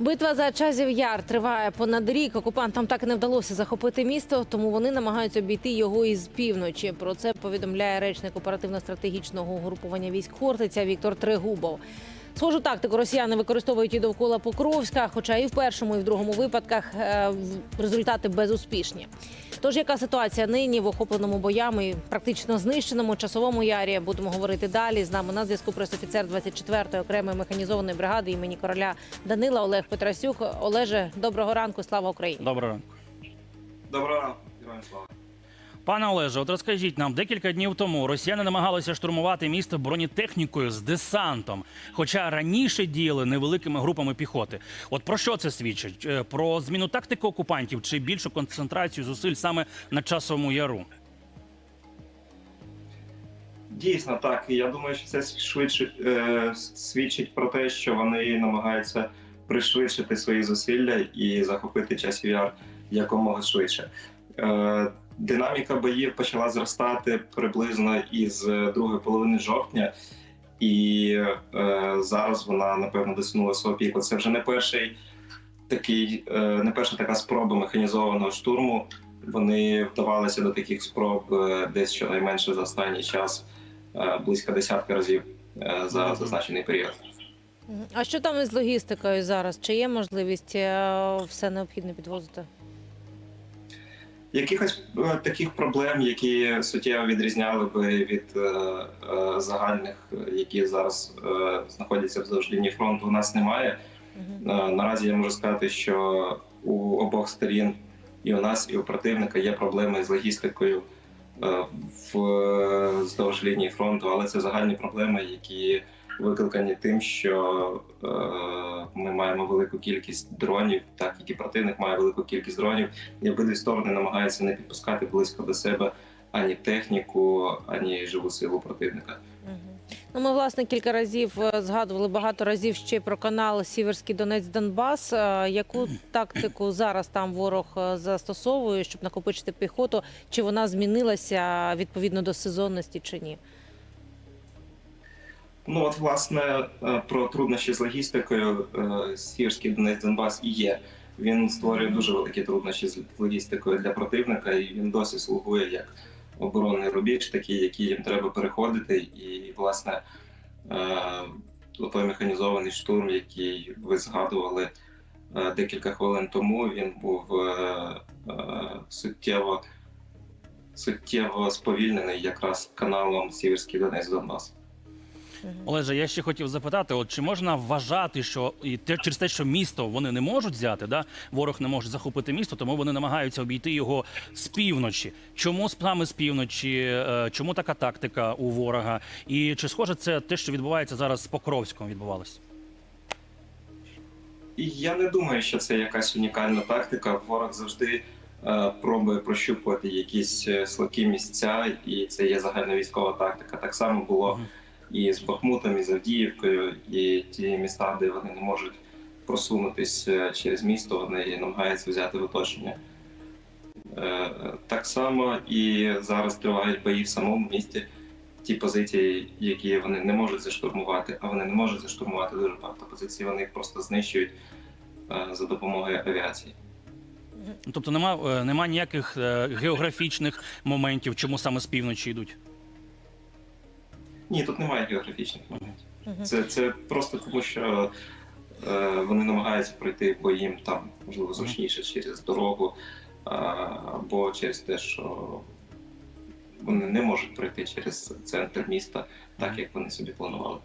Битва за часів яр триває понад рік. Окупантам так і не вдалося захопити місто, тому вони намагаються обійти його із півночі. Про це повідомляє речник оперативно-стратегічного угрупування військ Хортиця Віктор Трегубов. Схожу тактику росіяни використовують і довкола Покровська, хоча і в першому, і в другому випадках е, результати безуспішні. Тож, яка ситуація нині в охопленому боями, практично знищеному часовому ярі? Будемо говорити далі. З нами на зв'язку пресофіцер 24-ї окремої механізованої бригади імені короля Данила Олег Петрасюк. Олеже, доброго ранку, слава Україні! Доброго ранку. Доброго ранку, героям слава. Пане Олеже, от розкажіть нам, декілька днів тому росіяни намагалися штурмувати місто бронетехнікою з десантом, хоча раніше діяли невеликими групами піхоти. От про що це свідчить? Е, Про зміну тактики окупантів чи більшу концентрацію зусиль саме на часовому яру? Дійсно, так. Я думаю, що це швидше е, свідчить про те, що вони намагаються пришвидшити свої зусилля і захопити часів яр якомога швидше. Е, динаміка боїв почала зростати приблизно із е, другої половини жовтня, і е, зараз вона напевно досягнула свого піку. Це вже не перший такий, е, не перша така спроба механізованого штурму. Вони вдавалися до таких спроб е, десь щонайменше за останній час е, близько десятка разів е, за зазначений період. А що там із логістикою зараз? Чи є можливість е, все необхідне підвозити? Якихось е, таких проблем, які суттєво відрізняли би від е, е, загальних, е, які зараз е, знаходяться вздовж лінії фронту, у нас немає. Е, Наразі я можу сказати, що у обох сторін і у нас, і у противника є проблеми з логістикою е, в вздовж лінії фронту, але це загальні проблеми, які викликані тим, що е, ми маємо велику кількість дронів, так як і противник має велику кількість дронів, і обидві сторони намагаються не підпускати близько до себе ані техніку, ані живу силу противника. Ну, ми власне кілька разів е, згадували багато разів ще про канал Сіверський Донець Донбас. Е, Яку тактику зараз там ворог е, застосовує, щоб накопичити піхоту? Чи вона змінилася відповідно до сезонності чи ні? Ну от власне е, про труднощі з логістикою е, Сірський Донець Донбас і є. Він створює дуже великі труднощі з логістикою для противника, і він досі слугує як оборонний рубіж, такий, який їм треба переходити. І власне е, той механізований штурм, який ви згадували декілька хвилин тому, він був суттєво суттєво сповільнений якраз каналом Сіверський Донець Донбас. Олеже, я ще хотів запитати: от чи можна вважати, що і те через те, що місто вони не можуть взяти, да ворог не може захопити місто, тому вони намагаються обійти його з півночі. Чому саме з півночі? Е, Чому така тактика у ворога? І чи схоже це те, що відбувається зараз з Покровськом, відбувалося? Я не думаю, що це якась унікальна тактика. Ворог завжди е, пробує прощупувати якісь е, слабкі місця, і це є загальновійськова тактика. Так само було. І з Бахмутом, і з Авдіївкою, і ті міста, де вони не можуть просунутись е, через місто, вони намагаються взяти в оточення. Е, Так само і зараз тривають бої в самому місті. Ті позиції, які вони не можуть заштурмувати, а вони не можуть заштурмувати дуже багато позицій, вони їх просто знищують е, за допомогою авіації. Тобто нема, нема ніяких географічних моментів, чому саме з півночі йдуть. Ні, тут немає географічних моментів. Угу. Це, це просто тому, що е, вони намагаються пройти, бо їм там можливо зручніше через дорогу, е, або через те, що вони не можуть пройти через центр міста, так як вони собі планували.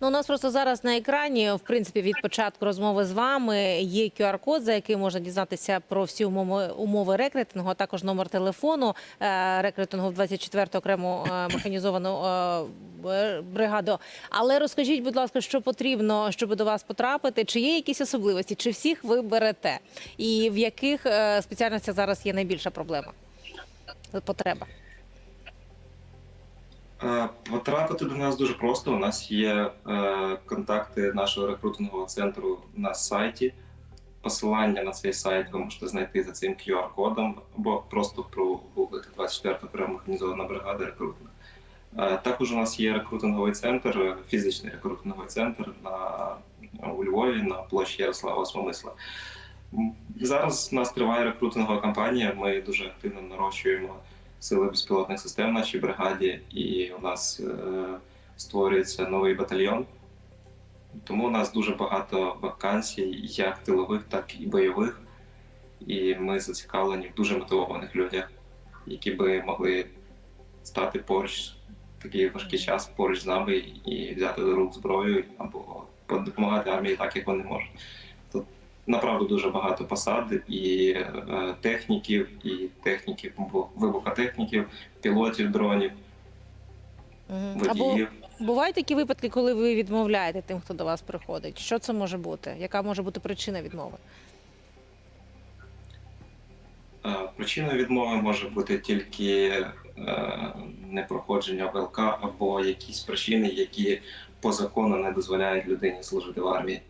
Ну, у нас просто зараз на екрані, в принципі, від початку розмови з вами є QR-код, за який можна дізнатися про всі умови, умови рекрутингу, а також номер телефону е, рекрутингу в 24-ту окрему е, механізовану е, бригаду. Але розкажіть, будь ласка, що потрібно, щоб до вас потрапити? Чи є якісь особливості? Чи всіх ви берете? І в яких спеціальностях зараз є найбільша проблема? Потреба? Е, Потрапити до нас дуже просто. У нас є е, контакти нашого рекрутингового центру на сайті. Посилання на цей сайт ви можете знайти за цим QR-кодом або просто прогуглити 24 окрема механізована бригада рекрутинг. Е, Також у нас є рекрутинговий центр, фізичний рекрутинговий центр на у Львові на площі Ярослава Осмомисла. Зараз у нас триває рекрутингова кампанія. Ми дуже активно нарощуємо сили безпілотних систем в нашій бригаді, і у нас е, створюється новий батальйон. Тому у нас дуже багато вакансій, як тилових, так і бойових. І ми зацікавлені в дуже мотивованих людях, які би могли стати поруч такий важкий час поруч з нами і взяти до рук зброю або допомагати армії так, як вони можуть. Направду дуже багато посад і е, техніків, і техніків, вибухотехніків, пілотів дронів, Мгм. Або бувають такі випадки, коли ви відмовляєте тим, хто до вас приходить. Що це може бути? Яка може бути причина відмови? Е, Причиною відмови може бути тільки е, непроходження ВЛК або якісь причини, які по закону не дозволяють людині служити в армії.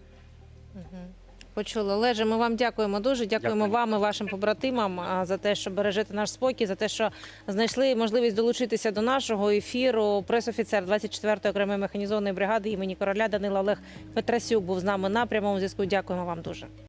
Мгм. Почули. Олеже, ми вам дякуємо дуже. Дякуємо Дякую. вам і вашим побратимам за те, що бережете наш спокій, за те, що знайшли можливість долучитися до нашого ефіру. Пресофіцер 24-ї окремої механізованої бригади імені короля Данила Олег Петрасюк був з нами на прямому зв'язку. Дякуємо вам дуже.